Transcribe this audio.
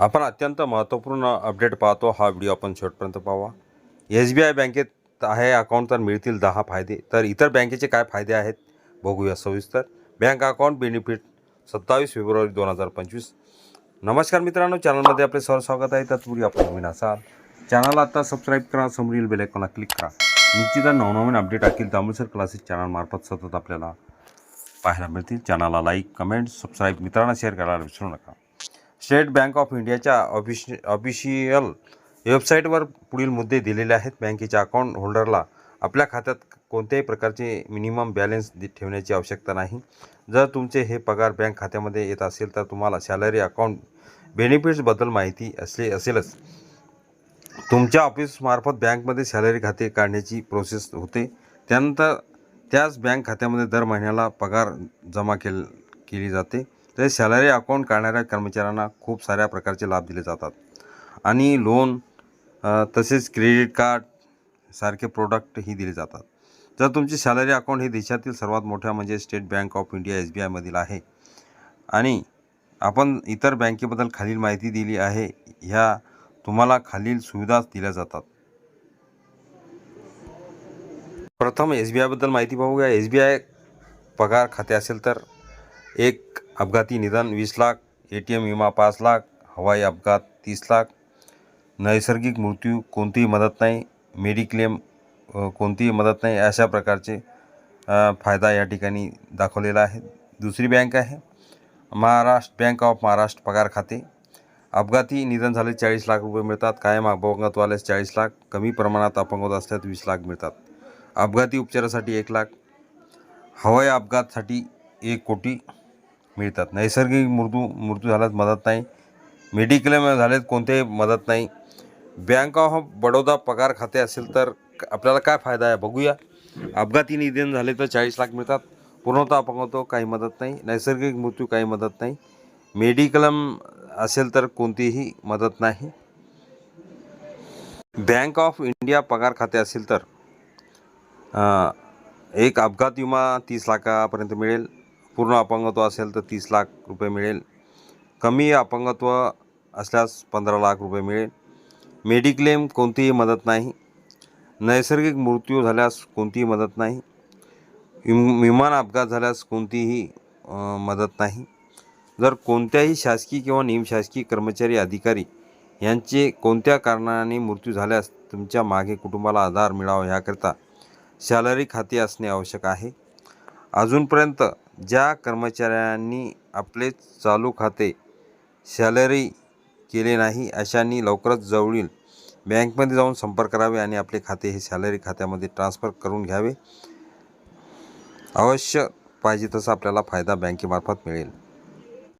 आपण अत्यंत महत्त्वपूर्ण अपडेट पाहतो. हा व्हिडिओ आपण शेवटपर्यंत पाहावा एस बी आय बँकेत आहे अकाउंट तर मिळतील दहा फायदे. तर इतर बँकेचे काय फायदे आहेत? बघूया सविस्तर. बँक अकाउंट बेनिफिट सत्तावीस फेब्रुवारी दोन हजार पंचवीस. नमस्कार मित्रांनो चॅनलमध्ये आपले सर स्वागत आहे. तत्पूर्वी आपण नवीन असाल चॅनलला आता सबस्क्राईब करा समोरील बेलायकॉनला क्लिक करा. निश्चित नवनवीन अपडेट टाकील तांबूसर क्लासेस चॅनलमार्फत सतत आपल्याला पाहायला मिळतील. चॅनलला लाईक कमेंट सबस्क्राईब मित्रांना शेअर करायला विसरू नका. स्टेट बँक ऑफ इंडियाच्या ऑफिश ऑफिशियल वेबसाईटवर पुढील मुद्दे दिलेले आहेत. बँकेच्या अकाउंट होल्डरला आपल्या खात्यात कोणत्याही प्रकारचे मिनिमम बॅलन्स ठेवण्याची आवश्यकता नाही. जर तुमचे हे पगार बँक खात्यामध्ये येत असेल तर तुम्हाला सॅलरी अकाउंट बेनिफिट्सबद्दल माहिती असले असेलच. तुमच्या ऑफिसमार्फत बँकमध्ये सॅलरी खाते काढण्याची प्रोसेस होते. त्यानंतर त्याच बँक खात्यामध्ये दर महिन्याला पगार जमा केल केली जाते. तर सॅलरी अकाउंट काढणाऱ्या कर्मचाऱ्यांना खूप साऱ्या प्रकारचे लाभ दिले जातात. आणि लोन तसेच क्रेडिट कार्ड सारखे प्रोडक्टही दिले जातात. जर तुमची सॅलरी अकाउंट हे देशातील सर्वात मोठ्या म्हणजे state bank of India S B आयमधील आहे आणि आपण इतर बँकेबद्दल खालील माहिती दिली आहे ह्या तुम्हाला खालील सुविधा दिल्या जातात. प्रथम एस बी आयबद्दल माहिती पाहूया. एस बी आय पगार खाते असेल तर एक अपघाती निधन वीस लाख ए टी एम विमा पाच लाख हवाई अपघात तीस लाख. नैसर्गिक मृत्यू कोणतीही मदत नाही मेडिक्लेम कोणतीही मदत नाही अशा प्रकारचे फायदा या ठिकाणी दाखवलेला आहे. दुसरी बँक आहे महाराष्ट्र बँक ऑफ महाराष्ट्र पगार खाते. अपघाती निधन झाले चाळीस लाख रुपये मिळतात कायम अपंगत्व आल्यास चाळीस लाख कमी प्रमाणात अपंगत असल्यास वीस लाख मिळतात. अपघाती उपचारासाठी एक लाख हवाई अपघातसाठी एक कोटी मिळतात. नैसर्गिक मृत्यू मृत्यू झाल्यास मदत नाही. मेडिक्लेम झालेत कोणतेही मदत नाही. बँक ऑफ बडोदा पगार खाते असेल तर आपल्याला काय फायदा आहे बघूया. अपघाती निधन झाले तर चाळीस लाख मिळतात. पूर्णतः अपंगत्व काही मदत नाही. नैसर्गिक मृत्यू काही मदत नाही. मेडिक्लेम असेल तर कोणतीही मदत नाही. बँक ऑफ इंडिया पगार खाते असेल तर एक अपघात विमा तीस लाखापर्यंत मिळेल. पूर्ण अपंगत्व असेल तर तीस लाख रुपये मिळेल. कमी अपंगत्व असल्यास पंधरा लाख रुपये मिळेल. मेडिक्लेम कोणतीही मदत नाही. नैसर्गिक मृत्यू झाल्यास कोणतीही मदत नाही. विम विमान अपघात झाल्यास कोणतीही मदत नाही. जर कोणत्याही शासकीय किंवा निमशासकीय कर्मचारी अधिकारी यांचे कोणत्या कारणाने मृत्यू झाल्यास तुमच्या मागे कुटुंबाला आधार मिळावा ह्याकरिता सॅलरी खाते असणे आवश्यक आहे. अजूनपर्यंत ज्या कर्मचाऱ्यांनी आपले चालू खाते सॅलरी केले नाही अशांनी लवकरच जवळील बँकमध्ये जाऊन संपर्क करावे आणि आपले खाते हे सॅलरी खात्यामध्ये ट्रान्स्फर करून घ्यावे. अवश्य पाहिजे तसा आपल्याला फायदा बँकेमार्फत मिळेल.